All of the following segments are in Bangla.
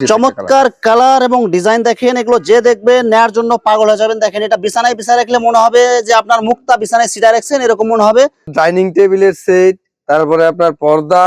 চমৎকার কালার। এবং ডিজাইন দেখেন এগুলো যে দেখবে নেয়ার জন্য পাগল হয়ে যাবেন। দেখেন এটা বিছানায় বিছানায় রাখলে মনে হবে যে আপনার মুক্তা বিছানায় সিটা রাখছেন এরকম মনে হবে। ডাইনিং টেবিলের সেট তারপরে আপনার পর্দা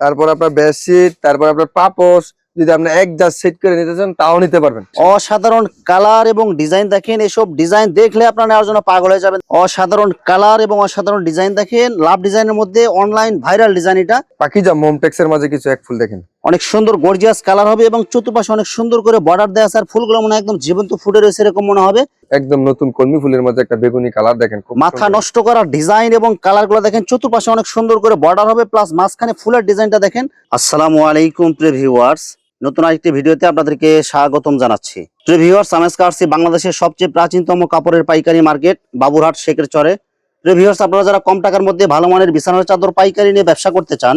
তারপরে আপনার বেডশিট তারপরে আপনার পাপোশ। যদি আপনি এক জাস্ট সেট করে নিতে চান তাও নিতে পারবেন। অসাধারণ কালার এবং ডিজাইন দেখেন এসব ডিজাইন দেখলে আপনার নেওয়ার জন্য পাগল হয়ে যাবেন। অসাধারণ কালার এবং অসাধারণ ডিজাইন দেখেন লাভ ডিজাইনের মধ্যে অনলাইন ভাইরাল ডিজাইন এটা। পাকিজা মোমটেক্স এর মাঝে কিছু এক ফুল দেখেন। অনেক সুন্দর গর্জিয়াস কালার হবে এবং চতুর্পাশে অনেক সুন্দর করে বর্ডার দেওয়া আছে আর ফুলগুলো মনে একদম জীবন্ত ফুটে রয়েছে এরকম মনে হবে। একদম নতুন কলমি ফুলের মধ্যে একটা বেগুনি কালার দেখেন মাথা নষ্ট করার ডিজাইন এবং কালারগুলো দেখেন চতুর্পাশে অনেক সুন্দর করে বর্ডার হবে প্লাস মাঝখানে ফুলের ডিজাইনটা দেখেন। আসসালামু আলাইকুম প্রিয় ভিউয়ার্স নতুন আরেকটি ভিডিওতে আপনাদেরকে স্বাগতম জানাচ্ছি। প্রিয় ভিউয়ার্স আমি আসছি বাংলাদেশের সবচেয়ে প্রাচীনতম কাপড়ের পাইকারি মার্কেট বাবুরহাট শেখের চরে। প্রিয় ভিউয়ার্স আপনারা যারা কম টাকার মধ্যে ভালো মানের বিছানার চাদর পাইকারি নিয়ে ব্যবসা করতে চান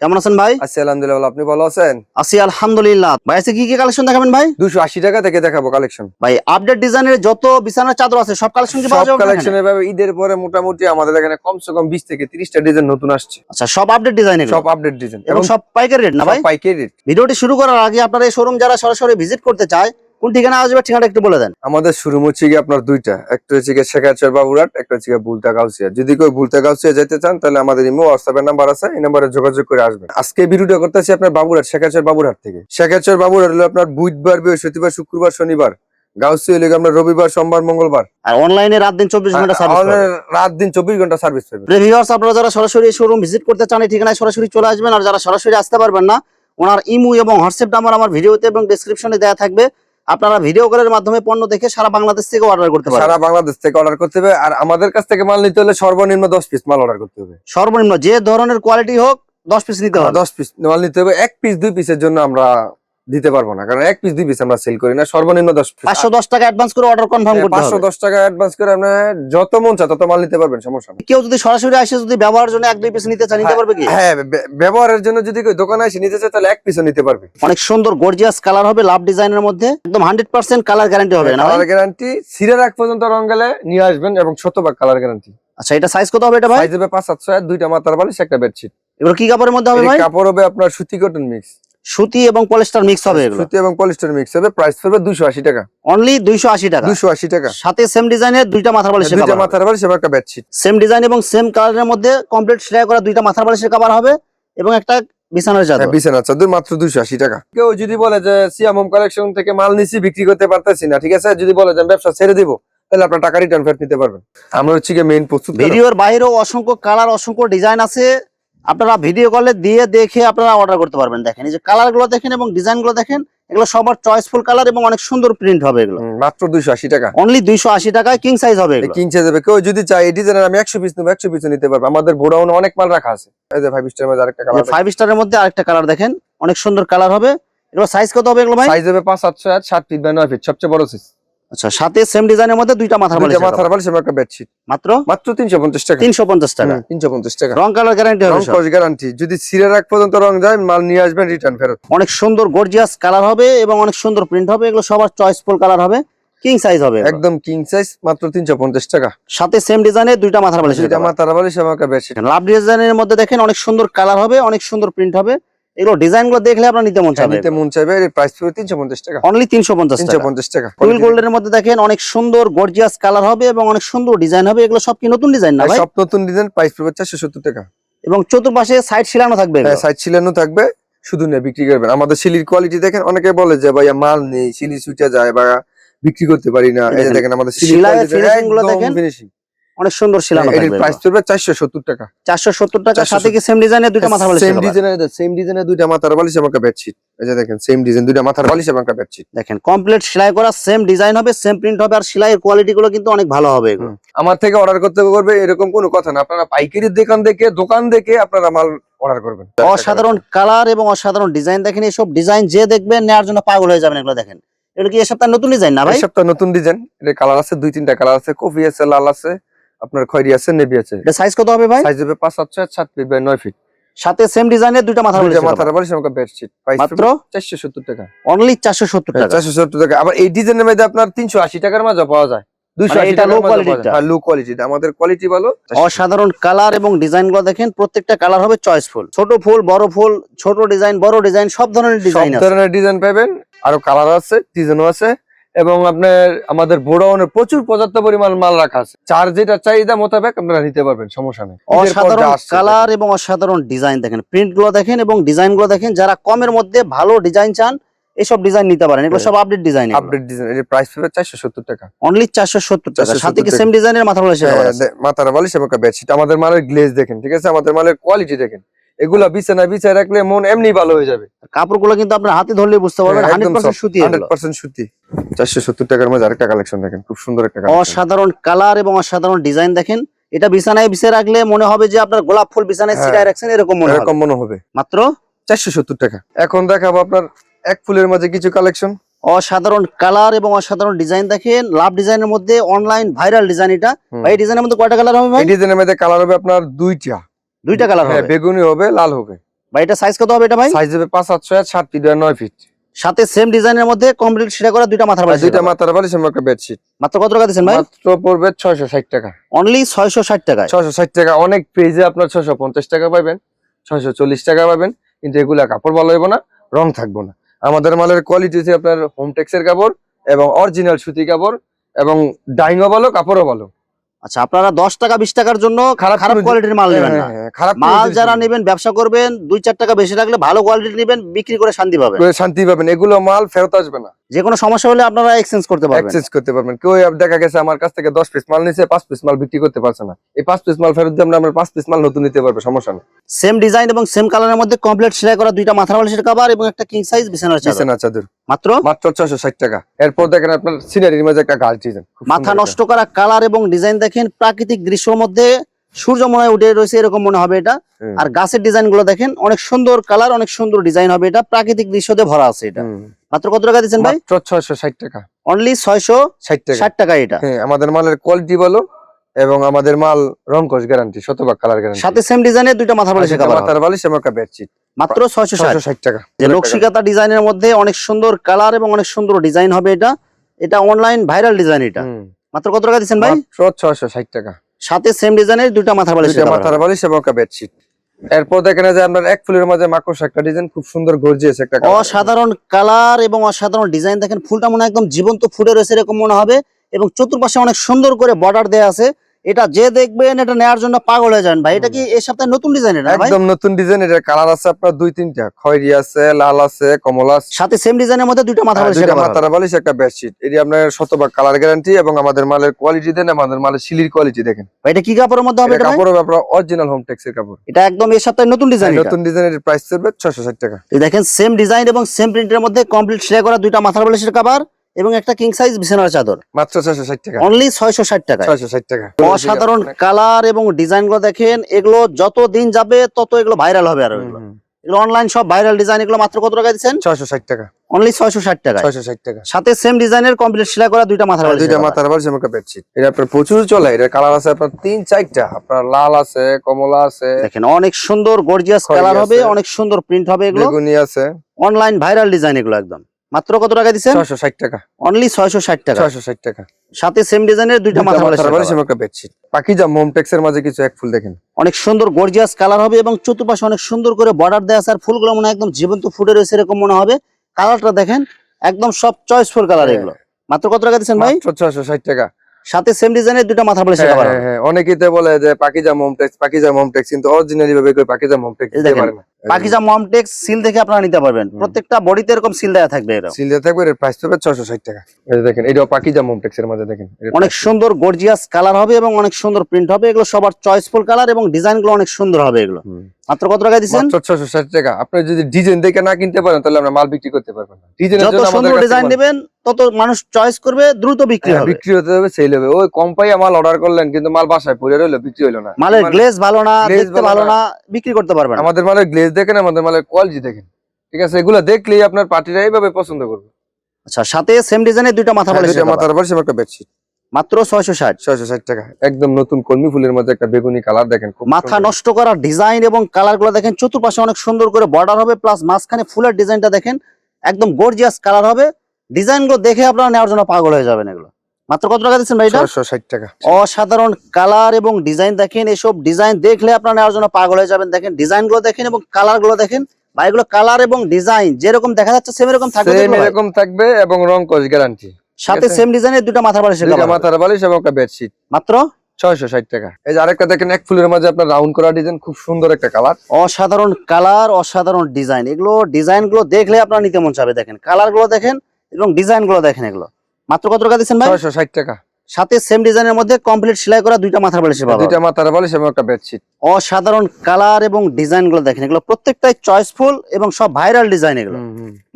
কেমন আছেন ভাই? আছি আলহামদুলিল্লাহ আপনি ভালো আছেন? আছি আলহামদুলিল্লাহ। ভাই আজকে কি কি কালেকশন দেখাবেন ভাই? দুশো আশি টাকা থেকে দেখাবো কালেকশন ভাই আপডেট ডিজাইনের যত বিছানার চাদর আছে সব কালেকশন কি পাওয়া যাবে? কালেকশনের ভাবে ঈদের পরে মোটামুটি আমাদের এখানে কমসে কম বিশ থেকে তিরিশটা ডিজাইন নতুন আসছে। আচ্ছা সব আপডেট ডিজাইন সব আপডেট ডিজাইন এবং সব পাইকারি রেট না ভাই? পাইকারি রেট ভিডিওটি শুরু করার আগে আপনার এই শোরুম যারা সরাসরি ভিজিট করতে চায় কোন ঠিকানা আসবে ঠিকানা একটু বলে দেন। আমাদের শুরু হচ্ছে গিয়ে আপনার দুইটা একটা হচ্ছে গিয়ে শেখাচর বাবুরাট একটা হচ্ছে গিয়ে বুলতা গাউসিয়া যদি কেউ বুলতা গাউসিয়া যেতে চান তাহলে আমাদের ইমো হোয়াটসঅ্যাপের নাম্বার আছে এই নাম্বারে যোগাযোগ করে আসবেন। আজকে ভিডিওটা করতেছি আপনার বাবুরাট শেখাচর বাবুরাট থেকে। শেখাচর বাবুরাট হলো আপনার বুধবার বৃহস্পতিবার শুক্রবার শনিবার। গাউসিয়া হলো আপনার রবিবার সোমবার মঙ্গলবার। আর অনলাইনে রাত দিন চব্বিশ ঘণ্টা সার্ভিস রাত দিন চব্বিশ ঘণ্টা সার্ভিস পাবেন। রিভিউয়ার্স আপনারা যারা সরাসরি শোরুম ভিজিট করতে চান এই ঠিকানায় সরাসরি চলে আসবেন। আর যারা সরাসরি আসতে পারবেন না ওনার ইমু এবং হোয়াটসঅ্যাপ নাম্বার আমার ভিডিওতে এবং ডেসক্রিপশনে দেওয়া থাকবে। আপনারা ভিডিও কলের মাধ্যমে পণ্য দেখে সারা বাংলাদেশ থেকে অর্ডার করতে পারবেন। সারা বাংলাদেশ থেকে অর্ডার করতে হবে আর আমাদের কাছ থেকে মাল নিতে হলে সর্বনিম্ন দশ পিস মাল অর্ডার করতে হবে। সর্বনিম্ন যে ধরনের কোয়ালিটি হোক দশ পিস নিতে হবে। দশ পিস মাল নিতে হবে এক পিস দুই পিসের জন্য আমরা দিতে পারব না। কারণ এক পিস দুই পিস আমরা সেল করি না সর্বনিম্ন দশ পিস পাঁচশো দশ টাকা অ্যাডভান্স করে অর্ডার কনফার্ম করতে পাঁচশো দশ টাকা অ্যাডভান্স করে আপনি যত মন চায় তত মাল নিতে পারবেন সমস্যা নেই। কেউ যদি সরাসরি আসে যদি ব্যবহারের জন্য এক দুই পিস নিতে চান নিতে পারবে কি? হ্যাঁ ব্যবহারের জন্য যদি কেউ দোকানে এসে নিতে চায় তাহলে এক পিসও নিতে পারবে। অনেক সুন্দর গর্জিয়াস কালার হবে লাভ ডিজাইনের মধ্যে। একদম হান্ড্রেড পার্সেন্ট কালার গ্যারান্টি হবে না কালার গ্যারান্টি সিরে রাখ পর্যন্ত রং গেলে নিয়ে আসবেন এবং শতভাগ কালার গ্যারান্টি আচ্ছা এটা সাইজ কত হবে এটা ভাই? সাইজ হবে পাঁচ সাতশো আর দুইটা মাথার বালিশ একটা বেডশিট এগুলো কি কাপড়ের মধ্যে হবে ভাই? কাপড় হবে আপনার সুতি কটন মিক্স সুতি এবং পলিস্টার মিক্স হবে এগুলো। সুতি এবং পলিস্টার মিক্স হবে প্রাইস দুশো আশি টাকা। অনলি দুইশো আশি টাকা। দুশো আশি টাকা। সাথে সেম ডিজাইনের দুইটা মাথার বালিশের দুইটা মাথার বালিশ এবং একটা বেডশিট সেম ডিজাইন এবং সেম কালারের মধ্যে কমপ্লিট সেলাই করা দুইটা মাথার বালিশের কভার হবে এবং একটা বিছানার চাদর। হ্যাঁ, বিছানা চাদর মাত্র দুশো আশি টাকা। কেউ যদি বলে যে সিয়াম হোম কালেকশন থেকে মাল নিচ্ছি বিক্রি করতে পারতেছি না ঠিক আছে? যদি বলে যে ব্যবসা ছেড়ে দিব তাহলে আপনার টাকা রিটার্ন ফেরত নিতে পারবেন। আমরা হচ্ছে মেইন প্রস্তুত ভিডিওর বাইরেও অসংখ্য কালার অসংখ্য ডিজাইন আছে। আপনারা ভিডিও কলে দিয়ে দেখে আপনারা অর্ডার করতে পারবেন। দেখেন এই যে কালারগুলো দেখেন এবং ডিজাইনগুলো দেখেন এগুলো সবার চয়েসফুল কালার এবং অনেক সুন্দর প্রিন্ট হবে এগুলো। মাত্র দুইশো আশি টাকা। অনলি দুইশো আশি টাকায় কিং সাইজ হবে এগুলো। সাইজ হবে কেউ যদি চাই এই ডিজাইনের আমি একশো পিস নেব একশো পিস নিতে পারব। আমাদের গোডাউনে অনেক মাল রাখা আছে। এই যে ফাইভ স্টার মধ্যে আরেকটা কালার ফাইভ স্টারের মধ্যে আরেকটা কালার দেখেন অনেক সুন্দর কালার হবে। এগুলো সাইজ কত হবে এগুলো ভাই? সাইজ হবে পাঁচ সাতশো আর সাত ফিট বা নয় ফিট সবচেয়ে বড় সাইজ আচ্ছা সাথে সেম ডিজাইনের মধ্যে দুইটা মাথার বালিশ মাথার বালিশ এবং একটা বেডশিট মাত্র? মাত্র তিনশো পঞ্চাশ টাকা। তিনশো পঞ্চাশ টাকা। তিনশো পঞ্চাশ টাকা। রং কালার গ্যারান্টি হবে রং। কস গ্যারান্টি যদি সিরে রাখ পর্যন্ত রং যায় মাল নিয়ে আসবেন রিটার্ন ফেরত। অনেক সুন্দর গর্জিয়াস কালার হবে এবং অনেক সুন্দর প্রিন্ট হবে। এগুলো সবার চয়েসফুল কালার হবে। কিং সাইজ হবে একদম কিং সাইজ মাত্র তিনশো পঞ্চাশ টাকা। সাথে সেম ডিজাইনের দুইটা মাথার বালিশ দুইটা মাথার বালিশ এবং একটা বেডশিট লাভ ডিজাইনের মধ্যে দেখেন অনেক সুন্দর কালার হবে অনেক সুন্দর প্রিন্ট হবে। এগুলো ডিজাইনগুলো দেখলে আপনার নিতে মন চাবে। নিতে মন চাইবে। এর প্রাইস পড়বে তিনশো পঞ্চাশ টাকা। অনলি তিনশো পঞ্চাশ তিনশো টাকা। পঞ্চাশ টাকা ফুল গোল্ডের মধ্যে দেখেন অনেক সুন্দর গর্জিয়াস কালার হবে এবং অনেক সুন্দর ডিজাইন হবে। এগুলো সব কি নতুন ডিজাইন না ভাই? সব নতুন ডিজাইন প্রাইস পড়বে চারশো সত্তর টাকা। এবং চতুর্পাশে সাইড শিলানো থাকবে এগুলো। সাইড ছিলানো থাকবে। শুধু নিয়ে বিক্রি করবেন। আমাদের শিলির কোয়ালিটি দেখেন অনেকে বলে যে ভাইয়া মাল নেই শিলি ছুটে যায় বা বিক্রি করতে পারি না। এই দেখেন, আমাদের শিলাইয়ের finishing গুলো দেখেন। ফিনিশিং অনেক সুন্দর শিলানো এর থাকবে প্রাইস পড়বে চারশো সত্তর টাকা। চারশো সত্তর টাকা সাথে কি সেম ডিজাইনের দুইটা মাথা বালিশ সেম ডিজাইনের সেম ডিজাইনের দুইটা মাথার বালিশ এবং একটা বেডশিট এই যে দেখেন সেম ডিজাইন দুইটা মাথার বালিশ এবং একটা বেডশিট দেখেন কমপ্লিট সেলাই করা সেম ডিজাইন হবে সেম প্রিন্ট হবে আর সেলাইয়ের কোয়ালিটি গুলো কিন্তু অনেক ভালো হবে আমার থেকে অর্ডার করতে করবে এরকম কোনো কথা না। আপনারা পাইকারি দোকান দেখে দোকান দেখে আপনারা মাল অর্ডার করবেন। অসাধারণ কালার এবং অসাধারণ ডিজাইন দেখেন এইসব ডিজাইন যে দেখবেন নেওয়ার জন্য পাগল হয়ে যাবেন এগুলো দেখেন। এগুলো কি এ সপ্তাহে নতুন ডিজাইন না ভাই? এই সপ্তাহ নতুন ডিজাইন এর কালার আছে দুই তিনটা কালার আছে কফি আছে লাল আছে। আপনার খয়রি আছে নেভি আছে। এটা সাইজ কত হবে ভাই? সাইজ হবে পাঁচ সাত ছয় সাত ফিট বাই নয় ফিট সাথে সেম ডিজাইনের দুইটা মাথা দুইটা মাথার বালিশ আমাকে বেডশিট মাত্র? চারশো সত্তর টাকা। অনলি চারশো সত্তর টাকা। চারশো সত্তর টাকা। আবার এই ডিজাইনের মধ্যে আপনার তিনশো আশি টাকার মাঝে পাওয়া যায়। মানে। হ্যাঁ লো কোয়ালিটি আমাদের কোয়ালিটি ভালো অসাধারণ কালার এবং ডিজাইনগুলো দেখেন প্রত্যেকটা কালার হবে চয়েসফুল ছোট ফুল বড় ফুল ছোট ডিজাইন বড় ডিজাইন সব ধরনের ডিজাইন ধরনের ডিজাইন পাবেন। আরও কালার আছে ডিজাইনও আছে। এবং আপনার আমাদের গোডাউনে প্রচুর পর্যাপ্ত পরিমাণ মাল রাখা আছে। চার যেটা চাহিদা মোতাবেক আপনারা নিতে পারবেন সমস্যা নেই। অসাধারণ কালার এবং অসাধারণ ডিজাইন দেখেন। প্রিন্টগুলো দেখেন এবং ডিজাইনগুলো দেখেন। যারা কমের মধ্যে ভালো ডিজাইন চান এসব ডিজাইন নিতে পারেন। এগুলো সব আপডেট ডিজাইন আপডেট ডিজাইন এর প্রাইস পাবে চারশো সত্তর টাকা। অনলি চারশো সত্তর টাকা। সাথে কি সেম ডিজাইনের মাথা বলে সেটা হ্যাঁ, দে- মাথার বালিশ এবং বেডশিট আমাদের মালের গ্লেজ দেখেন ঠিক আছে? আমাদের মালের কোয়ালিটি দেখেন। এগুলা বিছানা বিছায় রাখলে মন এমনি ভালো হয়ে যাবে। কাপড়গুলো কিন্তু আপনার হাতে ধরলে বুঝতে পারবেন হ্যাঁ, হান্ড্রেড পার্সেন্ট সুতি হান্ড্রেড। পার্সেন্ট সুতি। চারশো সত্তর টাকার মধ্যে আরেকটা কালেকশন দেখেন খুব সুন্দর একটা। অসাধারণ কালার এবং অসাধারণ ডিজাইন দেখেন। এটা বিছানায় বিছিয়ে রাখলে মনে হবে যে আপনার গোলাপ ফুল বিছানায় হ্যাঁ। সিটায় রাখছেন এরকম মনে হবে। এরকম মনে হবে। মাত্র? চারশো সত্তর টাকা। এখন দেখাবো আপনার এক ফুলের মাঝে কিছু কালেকশন অসাধারণ কালার এবং অসাধারণ ডিজাইন দেখেন। লাভ ডিজাইনের মধ্যে অনলাইন ভাইরাল ডিজাইন এটা। এই ডিজাইনের মধ্যে কয়টা কালার হবে ভাই? ডিজাইনের মধ্যে কালার হবে আপনার দুইটা। দুইটা কালার হ্যাঁ হবে। বেগুনি হবে লাল হবে। ভাই এটা সাইজ কত হবে এটা ভাই? সাইজ হবে পাঁচ সাত ছয় সাত ফিট আর নয় ফিট। সাথে সেম ডিজাইনের মধ্যে কমপ্লিট সেটা করা দুইটা মাথার বালিশ দুইটা মাথার বালিশ এবং একটা বেডশিট মাত্র কত টাকা দিচ্ছেন ভাই? মাত্র পড়বে ছয়শো ষাট টাকা। অনলি ছয়শো ষাট টাকায়? ছয়শো ষাট টাকা। অনেক পেজে আপনার ছয়শো পঞ্চাশ টাকা পাবেন ছয়শো চল্লিশ টাকা পাবেন। কিন্তু এগুলা কাপড় ভালো হইব না রং থাকব না। আমাদের মালের কোয়ালিটি হচ্ছে আপনার হোম টেক্সের কাপড় এবং অরিজিনাল সুতি কাপড় এবং ডাইংও ভালো কাপড়ও ভালো। আচ্ছা আপনারা দশ টাকা বিশ টাকার জন্য খারাপ খারাপ কোয়ালিটির মাল নেবেন না। হ্যাঁ, হ্যাঁ, খারাপ মাল যারা। নেবেন ব্যবসা করবেন দুই চার টাকা বেশি রাখলে ভালো কোয়ালিটি নেবেন বিক্রি করে শান্তি পাবেন। শান্তি পাবেন। এগুলো মাল ফেরত আসবে না। যে কোনো সমস্যা হলে আপনারা এক্সচেঞ্জ করতে পারবেন। এক্সচেঞ্জ করতে পারবেন। কেউ দেখা গেছে আমার কাছ থেকে দশ পিস মাল নিছে পাঁচ পিস মাল বিক্রি করতে পারছে না। এই পাঁচ পিস মাল ফেরত দিয়ে আমরা আমরা পাঁচ পিস মাল নতুন নিতে পারবে সমস্যা নেই। সেম ডিজাইন এবং সেম কালারের মধ্যে কমপ্লিট সেলাই করা দুইটা মাথার বালিশের কভার এবং একটা কিং সাইজ বিছানার চাদর। বিছানা চাদর। মাত্র? মাত্র ছয়শো ষাট টাকা। এরপর দেখেন আপনার সিনারির মাঝে একটা গাছ ডিজাইন মাথা নষ্ট করা কালার এবং ডিজাইন দেখেন প্রাকৃতিক দৃশ্যের মধ্যে সূর্য মনে হয় উঠে রয়েছে এরকম মনে হবে এটা। আর গাছের ডিজাইনগুলো দেখেন অনেক সুন্দর কালার অনেক সুন্দর ডিজাইন হবে এটা। প্রাকৃতিক দৃশ্য দিয়ে ভরা আছে এটা। মাত্র কত টাকা দিচ্ছেন ভাই? ছয়শো ষাট টাকা। অনলি ছয়শো ষাট টাকা। ষাট টাকা এটা। হ্যাঁ আমাদের মালের কোয়ালিটি ভালো এবং আমাদের মাল রংকশ গ্যারান্টি শতভাগ কালার গ্যারান্টি সাথে সেম ডিজাইনের দুইটা মাথা কভার মাথার বালিশ এবং একটা বেডশিট মাত্র ছয়শো ষাট। টাকা। যে নকশিকাতা ডিজাইনের মধ্যে অনেক সুন্দর কালার এবং অনেক সুন্দর ডিজাইন হবে এটা। এটা অনলাইন ভাইরাল ডিজাইন এটা। মাত্র কত টাকা দিচ্ছেন ভাই? ছয়শো ষাট টাকা। সাথে সেম ডিজাইনের দুটা মাথা বালিশ মাথার বালিশ এবং একটা বেডশিট এরপর দেখেন যে আমরা এক ফুলের মাঝে মাকড় একটা ডিজাইন খুব সুন্দর গর্জিয়াস একটা অসাধারণ কালার এবং অসাধারণ ডিজাইন দেখেন ফুলটা মনে একদম জীবন্ত ফুটে রয়েছে এরকম মনে হবে। এবং চতুর্পাশে অনেক সুন্দর করে বর্ডার দেয়া আছে। এটা যে দেখবেন এটা নেওয়ার জন্য পাগল হয়ে যান ভাই। এটা কি এই সপ্তাহে নতুন ডিজাইন এটা ভাই? একদম নতুন ডিজাইন এটার কালার আছে আপনার দুই তিনটা। খয়েরি আছে লাল আছে কমলা আছে। সাথে সেম ডিজাইনের মধ্যে দুইটা মাথা আর বালিশ দুইটা মাথার বালিশ একটা বেডশিট এটি আপনার শতভাগ কালার গ্যারান্টি এবং আমাদের মালের কোয়ালিটি দেন আমাদের মালের সিলির কোয়ালিটি দেখেন। ভাই এটা কি কাপড়ের মধ্যে হবে এটা এটা? কাপড় আপনার অরিজিনাল হোম টেক্সের কাপড়। এটা একদম এই সপ্তাহে নতুন ডিজাইন এটা। নতুন ডিজাইনের প্রাইস ছয়শো ষাট টাকা। এই দেখেন সেম ডিজাইন এবং সেম প্রিন্টের মধ্যে কমপ্লিট সেলাই করা দুইটা মাথার বালিশের কভার এবং একটা কিং সাইজ বিছানার চাদর। মাত্র ছয়শো ষাট টাকা। অনলি ছয়শো ষাট টাকা। ছয়শো ষাট টাকা। অসাধারণ কালার এবং ডিজাইনগুলো দেখেন এগুলো যত দিন যাবে তত এগুলো ভাইরাল হবে আর এগুলো। এগুলো অনলাইন সব ভাইরাল ডিজাইন এগুলো মাত্র কত টাকা দিচ্ছেন? ছয়শো ষাট টাকা। অনলি ছয়শো ষাট টাকা ছয়শো ষাট টাকা। সাথে সেম ডিজাইনের কমপ্লিট সেলাই করা দুইটা মাথার দুইটা মাথার বালিশ একটা বেডশিট এটা আপনার প্রচুর চলে এটার কালার আছে আপনার তিন চারটা। আপনার লাল আছে কমলা আছে। দেখেন অনেক সুন্দর গর্জিয়াস কালার হবে অনেক সুন্দর প্রিন্ট হবে এগুলো। বেগুনি আছে। অনলাইন ভাইরাল ডিজাইন এগুলো একদম। মাত্র কত টাকা দিচ্ছেন? ছয়শো ষাট টাকা। অনলি ছয়শো ষাট টাকা। ছয়শো ষাট টাকা। সাথে সেম ডিজাইনের দুইটা মাথার বালিশ এবং একটা বেডশিট পাকিজা মোমটেক্স এর মাঝে কিছু এক ফুল দেখেন। অনেক সুন্দর গর্জিয়াস কালার হবে এবং চতুর্পাশে অনেক সুন্দর করে বর্ডার দেওয়া আছে আর ফুলগুলো মনে একদম জীবন্ত ফুটে রয়েছে এরকম মনে হবে। কালারটা দেখেন একদম সব চয়েসফুল কালার হ্যাঁ। এগুলো। মাত্র কত টাকা দিচ্ছেন ভাই? মাত্র ছয়শো ষাট টাকা। সাথে সেম ডিজাইনের দুইটা মাথা হ্যাঁ, কভার হ্যাঁ। অনেকেই তো বলে যে পাকিজা মোমটেক্স পাকিজা মোমটেক্স কিন্তু অরিজিনালি ভাবে কেউ পাকিজা মোমটেক্স দিতে পারে না। পাকিজা মমটেক্স সিল দেখে আপনারা নিতে পারবেন। প্রত্যেকটা বডিতে এরকম সিল দেওয়া থাকবে এরকম। সিল থাকবে এর প্রাইস ছয়শো ষাট টাকা। এই দেখেন এটাও পাকিজা মোমটেক্স এর মাঝে দেখেন অনেক সুন্দর গর্জিয়াস কালার হবে এবং অনেক সুন্দর প্রিন্ট হবে। এগুলো সবার চয়েসফুল কালার এবং ডিজাইনগুলো অনেক সুন্দর হবে এগুলো। মাত্র কত টাকা ছয়শো ষাট টাকা। আপনি যদি ডিজাইন দেখে না কিনতে পারেন তাহলে আমরা মাল বিক্রি করতে পারবেন না। ডিজাইনের জন্য আমাদের সুন্দর ডিজাইন নেবেন তত মানুষ চয়েস করবে দ্রুত বিক্রি হ্যাঁ, হবে। বিক্রি হতে হবে সেল হবে। ওই কম পাইয়া মাল অর্ডার করলেন কিন্তু মাল বাসায় পড়ে রইল বিক্রি হইল না। মালের মানে গ্লেজ ভালো না দেখতে ভালো। না। বিক্রি করতে পারবেন আমাদের মালের গ্লেজ দেখেন আমাদের মালের কোয়ালিটি দেখেন। ঠিক আছে? এগুলো দেখলেই আপনার পার্টিরা এইভাবে পছন্দ করবে। আচ্ছা সাথে সেম ডিজাইনের দুইটা মাথা হ্যাঁ, বালিশ দুইটা মাথার বালিশ একটা বেডশিট মাত্র ছয়শো ষাট। ছয়শো ষাট টাকা। একদম নতুন কলমি ফুলের মধ্যে একটা বেগুনি কালার দেখেন খুব মাথা নষ্ট করা ডিজাইন এবং কালারগুলো দেখেন চতুর্পাশে অনেক সুন্দর করে বর্ডার হবে প্লাস মাঝখানে ফুলের ডিজাইনটা দেখেন একদম গর্জিয়াস কালার হবে। ডিজাইনগুলো দেখে আপনারা নেওয়ার জন্য পাগল হয়ে যাবেন এগুলো। মাত্র কত টাকা দিচ্ছেন ভাই এটা ছয়শো ষাট টাকা। অসাধারণ কালার এবং ডিজাইন দেখেন এসব ডিজাইন দেখলে আপনারা নেওয়ার জন্য পাগল হয়ে যাবেন। দেখেন ডিজাইনগুলো দেখেন এবং কালারগুলো দেখেন। ভাই এগুলো কালার এবং ডিজাইন যেরকম দেখা যাচ্ছে সেম এরকম থাকবে সেম এরকম থাকবে এবং রং কস গ্যারান্টি সাথে সেম ডিজাইনের দুটো মাথা বালিশের দুইটা cover। মাথার বালিশ এবং একটা বেডশিট মাত্র? ছয়শো ষাট টাকা। এই যে আরেকটা দেখেন এক ফুলের মাঝে আপনার রাউন্ড করা ডিজাইন খুব সুন্দর একটা কালার অসাধারণ কালার অসাধারণ ডিজাইন এগুলো ডিজাইনগুলো দেখলে আপনার নিতে মন চাবে দেখেন। কালারগুলো দেখেন এবং ডিজাইনগুলো দেখেন এগুলো। মাত্র কত টাকা দিচ্ছেন ভাই? ছয়শো ষাট টাকা। সাথে সেম ডিজাইনের মধ্যে কমপ্লিট সেলাই করা দুইটা মাথার বালিশের পাবে দুইটা মাথার বালিশ এবং একটা বেডশিট অসাধারণ কালার এবং ডিজাইনগুলো দেখেন এগুলো প্রত্যেকটাই চয়েসফুল এবং সব ভাইরাল ডিজাইন এগুলো।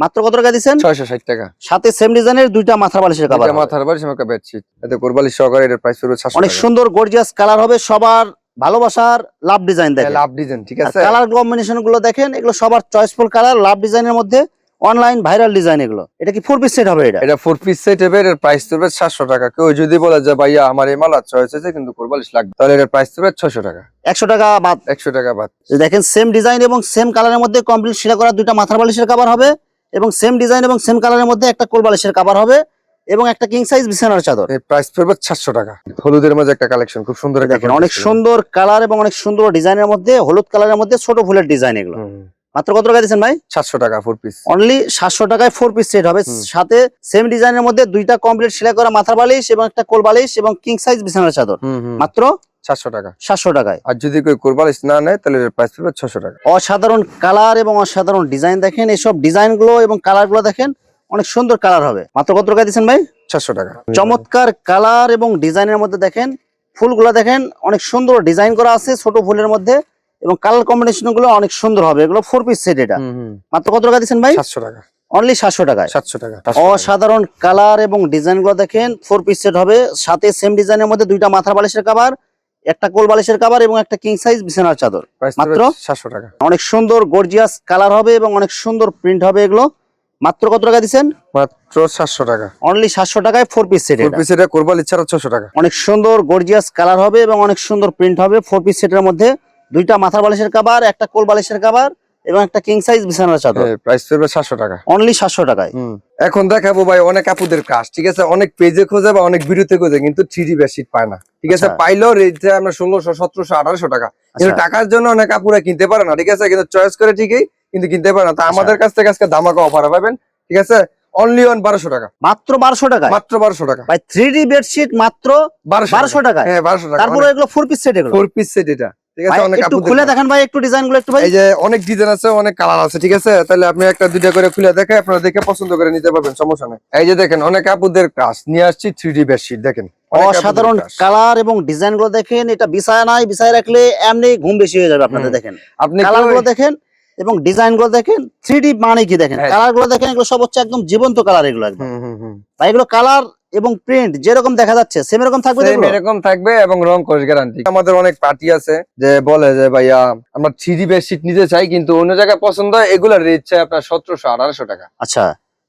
মাত্র কত টাকা ছয়শো ষাট টাকা। সাথে সেম ডিজাইনের দুইটা মাথার বালিশের কাবার দুইটা মাথার বালিশ এবং একটা বেডশিট এতে কোরবালিশ সহকারে এটার প্রাইস পড়বে সাতশো অনেক সুন্দর গর্জিয়াস কালার হবে সবার ভালোবাসার লাভ ডিজাইন দেখেন। লাভ ডিজাইন ঠিক আছে? কালার কম্বিনেশনগুলো দেখেন এগুলো সবার চয়েসফুল কালার লাভ ডিজাইনের মধ্যে অনলাইন ভাইরাল ডিজাইন এগুলো। এটা কি ফোর পিস সেট হবে এটা? এটা ফোর পিস সেট হবে এর প্রাইস পড়বে সাতশো টাকা। কেউ যদি বলে যে ভাইয়া আমার এই মালা চয়েস আছে কিন্তু কোরবালিশ লাগবে। তাহলে এর প্রাইস পড়বে ছশো টাকা। একশো টাকা বাদ। একশো টাকা বাদ। দেখেন সেম ডিজাইন এবং সেম কালারের মধ্যে কমপ্লিট সেরা করা দুইটা মাথার বালিশের কাবার হবে এবং সেম ডিজাইন এবং সেম কালারের মধ্যে একটা কোল বালিশের কাবার হবে এবং একটা কিং সাইজ বিছানার চাদর। এর প্রাইস পড়বে সাতশো টাকা। হলুদের মাঝে একটা কালেকশন খুব সুন্দর দেখেন অনেক সুন্দর কালার এবং অনেক সুন্দর ডিজাইনের মধ্যে হলুদ কালারের মধ্যে ছোট ফুলের ডিজাইন এগুলো। মাত্র কত টাকা দিচ্ছেন ভাই? সাতশো টাকা ফোর পিস অনলি সাতশো টাকায় ফোর পিস সেট হবে। সাথে সেম ডিজাইনের মধ্যে দুইটা কমপ্লিট সেলাই করা মাথার বালিশ এবং একটা কোল বালিশ এবং কিং সাইজ বিছানার চাদর। মাত্র সাতশো টাকা। সাতশো টাকায়। আর যদি কেউ কোরবালিশ না নেয় তাহলে প্রাইস পড়বে ছশো টাকা। অসাধারণ কালার এবং অসাধারণ ডিজাইন দেখেন। এসব ডিজাইনগুলো এবং কালারগুলো দেখেন অনেক সুন্দর কালার হবে। মাত্র কত টাকা দিচ্ছেন ভাই? ছশো টাকা। চমৎকার কালার এবং ডিজাইনের মধ্যে দেখেন ফুলগুলো দেখেন অনেক সুন্দর ডিজাইন করা আছে ছোট ফুলের মধ্যে। এবং কালার কম্বিনেশনগুলো অনেক সুন্দর হবে। এগুলো ফোর পিস সেট এটা। মাত্র কত টাকা দিচ্ছেন ভাই? সাতশো টাকা। অনলি সাতশো টাকায়। সাতশো টাকা অসাধারণ কালার এবং ডিজাইনগুলো দেখেন ফোর পিস সেট হবে। সাথে সেম ডিজাইনের মধ্যে দুইটা মাথার বালিশের কাবার একটা কোল বালিশের কাবার এবং একটা কিং সাইজ বিছানার চাদর। মাত্র? সাতশো টাকা। অনেক সুন্দর গর্জিয়াস কালার হবে এবং অনেক সুন্দর প্রিন্ট হবে এগুলো। মাত্র কত টাকা দিচ্ছেন? মাত্র সাতশো টাকা। অনলি সাতশো টাকায় four piece set four piece এটা কোরবালিশ ছাড়া ছশো টাকা। অনেক সুন্দর গর্জিয়াস কালার হবে এবং অনেক সুন্দর প্রিন্ট হবে ফোর পিস সেটের মধ্যে। দুইটা মাথার বালিশের কাবার একটা কোল বালিশের কাবার এবং একটা কিং সাইজ বিছানার চাদর। প্রাইস পড়বে সাতশো টাকা। অনলি সাতশো টাকায়। এখন দেখাবো ভাই অনেক আপুদের কাজ ঠিক আছে? অনেক পেজে খোঁজে বা অনেক ভিডিওতে খোঁজে কিন্তু থ্রি ডি বেডশিট পায় না ঠিক আছে? আচ্ছা। পাইলেও রেটে আমরা ষোলোশো সতেরোশো আঠারোশো টাকা। কিন্তু আচ্ছা। টাকার জন্য অনেক আপুরা কিনতে পারে না ঠিক আছে? কিন্তু চয়েস করে ঠিকই কিন্তু কিনতে পারে না। তা আচ্ছা। আমাদের কাছ থেকে আজকে দামাকা অফার পাবেন ঠিক আছে? অনলি অন বারোশো টাকা। মাত্র বারোশো টাকা মাত্র বারোশো টাকা। ভাই থ্রি ডি বেডশিট মাত্র বারোশো টাকা। হ্যাঁ বারোশো টাকা। তারপরে এগুলো ফোর পিস সেট এগুলো। ফোর পিস সেট এটা। ঠিক আছে অনেক একটু খুলে। দেখান ভাই একটু একটু ভাই। এই যে অনেক ডিজাইন আছে অনেক কালার আছে ঠিক আছে? তাহলে আপনি একটা দুইটা করে খুলে দেখে আপনারা দেখে পছন্দ করে নিতে পারবেন সমস্যা নেই। এই যে দেখেন অনেক আপুদের কাজ নিয়ে আসছি বেডশিট দেখেন। অসাধারণ কালার এবং ডিজাইনগুলো দেখেন এটা বিছায় নাই বিছায় রাখলে এমনি ঘুম বেশি হয়ে যাবে আপনাদের দেখেন। আপনি কালারগুলো দেখেন এবং ডিজাইনগুলো দেখেন থ্রি মানে কি দেখেন? হ্যাঁ। কালারগুলো দেখেন এগুলো সব হচ্ছে একদম জীবন্ত কালার এগুলো একদম। ভাই এগুলো কালার এবং প্রিন্ট যেরকম দেখা যাচ্ছে সেম এরকম থাকবে? এরকম থাকবে এবং রং কোর্স গ্যারান্টি আমাদের অনেক পার্টি আছে যে বলে যে ভাইয়া আমরা থ্রি বেডশিট নিতে চাই কিন্তু অন্য জায়গায় পছন্দ হয় এগুলোর রেট চাই আপনার সতেরোশো আঠারোশো টাকা। আচ্ছা।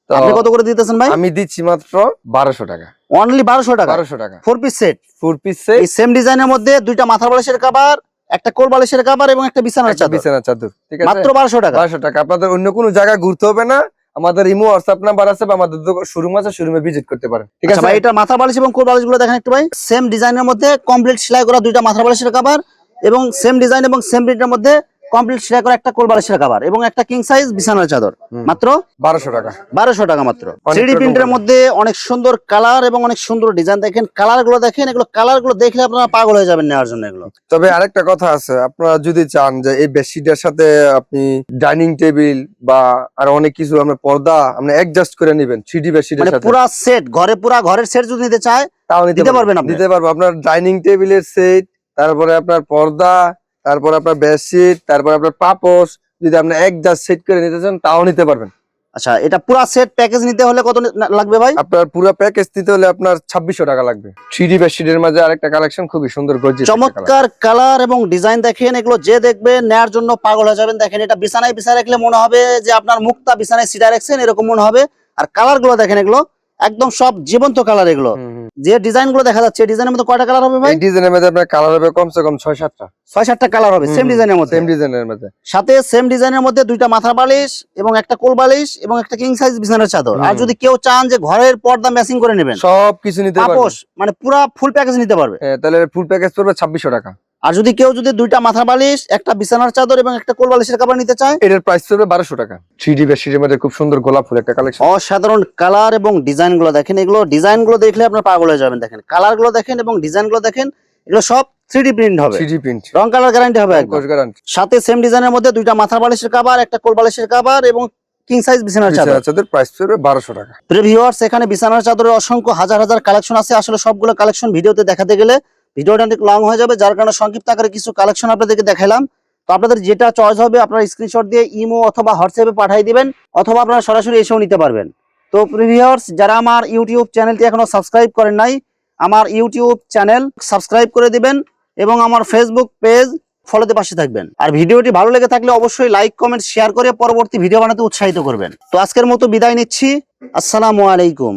আপনি কত করে দিতেছেন ভাই? আমি দিচ্ছি মাত্র বারোশো টাকা। অনলি বারোশো টাকা? বারোশো টাকা। Four piece set four piece এই সেম ডিজাইনের মধ্যে দুইটা মাথার বালিশের কাবার একটা কোল বালিশের কাবার এবং একটা বিছানার চাদর। বিছানা চাদর ঠিক আছে? মাত্র বারোশো টাকা। বারোশো টাকা। আপনাদের অন্য কোনো জায়গায় ঘুরতে হবে না। আমাদের ইমো হোয়াটসঅ্যাপ নাম্বার আছে বা আমাদের শোরুম আছে শোরুমে ভিজিট করতে পারেন। ঠিক আচ্ছা আছে? ভাই এটা মাথা বালিশ এবং কোল বালিশগুলো দেখেন একটু ভাই। সেম ডিজাইনের মধ্যে কমপ্লিট সেলাই করা দুইটা মাথা বালিশের কাবার এবং সেম ডিজাইন এবং সেম প্রিন্টের মধ্যে কমপ্লিট করা একটা কোল বালিশের কাবার এবং একটা কিং সাইজ বিছানার চাদর। মাত্র বারোশো টাকা। বারোশো টাকা মাত্র। অনেক থ্রি রকম প্রিন্টের মধ্যে অনেক সুন্দর কালার এবং অনেক সুন্দর ডিজাইন দেখেন কালারগুলো দেখেন এগুলো কালারগুলো দেখলে আপনারা পাগল হয়ে যাবেন নেওয়ার জন্য এগুলো। তবে আরেকটা কথা আছে আপনারা যদি চান যে এই বেডশিটের সাথে আপনি ডাইনিং টেবিল বা আর অনেক কিছু আমরা পর্দা আপনি অ্যাডজাস্ট করে নেবেন থ্রি ডি বেডশিটের মানে সাথে পুরা সেট ঘরে পুরা ঘরের সেট যদি নিতে চায় তাও দিতে পারবেন। আপনি? দিতে পারব। আপনার ডাইনিং টেবিলের সেট তারপরে আপনার পর্দা তারপরে আপনার বেডশিট তারপরে আপনার পাপোশ যদি আপনি এক অ্যাডজাস্ট সেট করে নিতে চান তাও নিতে পারবেন। আচ্ছা এটা পুরা সেট প্যাকেজ নিতে হলে কত লাগবে ভাই? আপনার পুরো প্যাকেজ নিতে হলে আপনার ছাব্বিশশো টাকা লাগবে। থ্রি ডি বেডশিটের মাঝে আরেকটা কালেকশন খুবই সুন্দর গর্জিয়াস চমৎকার কালার এবং ডিজাইন দেখেন এগুলো যে দেখবে নেয়ার জন্য পাগল হয়ে যাবেন। দেখেন এটা বিছানায় বিছায় রাখলে মনে হবে যে আপনার মুক্তা বিছানায় সিটা রাখছেন এরকম মনে হবে। আর কালারগুলো দেখেন এগুলো। একদম সব জীবন্ত কালার এগুলো। যে ডিজাইনগুলো দেখা যাচ্ছে ডিজাইনের মধ্যে কয়টা কালার হবে ভাই? ডিজাইনের মধ্যে আপনার কালার হবে কমসে কম ছয় সাতটা। ছয় সাতটা কালার হবে সেম ডিজাইনের মধ্যে। সেম ডিজাইনের মধ্যে। সাথে সেম ডিজাইনের মধ্যে দুইটা মাথার বালিশ এবং একটা কোল বালিশ এবং একটা কিং সাইজ বিছানার চাদর। আর যদি কেউ চান যে ঘরের পর্দা ম্যাচিং করে নেবেন সব কিছু নিতে পারবেন তাপস মানে পুরা ফুল প্যাকেজ নিতে পারবে। তাহলে ফুল প্যাকেজ পড়বে ছাব্বিশশো টাকা। আর যদি কেউ যদি দুইটা মাথার বালিশ একটা বিছানার চাদর এবং একটা কোল বালিশের কাপড় নিতে চায়? এটার প্রাইস পড়বে বারোশো টাকা। থ্রি ডি বেডশিটের মধ্যে খুব সুন্দর গোলাপ ফুল একটা কালেকশন অসাধারণ কালার এবং ডিজাইনগুলো দেখেন। এগুলো ডিজাইনগুলো দেখলে আপনার পাগল হয়ে যাবেন দেখেন। কালারগুলো দেখেন এবং ডিজাইনগুলো দেখেন এগুলো সব থ্রি প্রিন্ট হবে। থ্রি ডি প্রিন্ট রং কালার গ্যারান্টি হবে সাথে সেম ডিজাইনের মধ্যে দুইটা বালিশের কাবার একটা কোল বালিশের কাবার এবং কিং সাইজ বিছানার চাদর। চাদর প্রাইস পড়বে টাকা। এখানে বিছানার চাদরের অসংখ্য হাজার হাজার কালেকশন আছে। আসলে সবগুলো কালেকশন ভিডিওতে দেখাতে গেলে ভিডিওটা অনেক লং হয়ে যাবে, যার কারণে সংক্ষিপ্ত আকারে কিছু কালেকশন আপনাদেরকে দেখালাম তো আপনাদের যেটা চয়েস হবে, আপনারা স্ক্রিনশট দিয়ে ইমো অথবা হোয়াটসঅ্যাপে পাঠিয়ে দিবেন, অথবা আপনারা সরাসরি এসেও নিতে পারবেন। তো প্রিভিউয়ার্স যারা আমার ইউটিউব চ্যানেলটি এখনও সাবস্ক্রাইব করেন নাই, আমার ইউটিউব চ্যানেল সাবস্ক্রাইব করে দিবেন এবং আমার ফেসবুক পেজ ফলোতে পাশে থাকবেন। আর ভিডিওটি ভালো লেগে থাকলে অবশ্যই লাইক কমেন্ট শেয়ার করে পরবর্তী ভিডিও বানাতে উৎসাহিত করবেন। তো আজকের মতো বিদায় নিচ্ছি। আসসালামু আলাইকুম।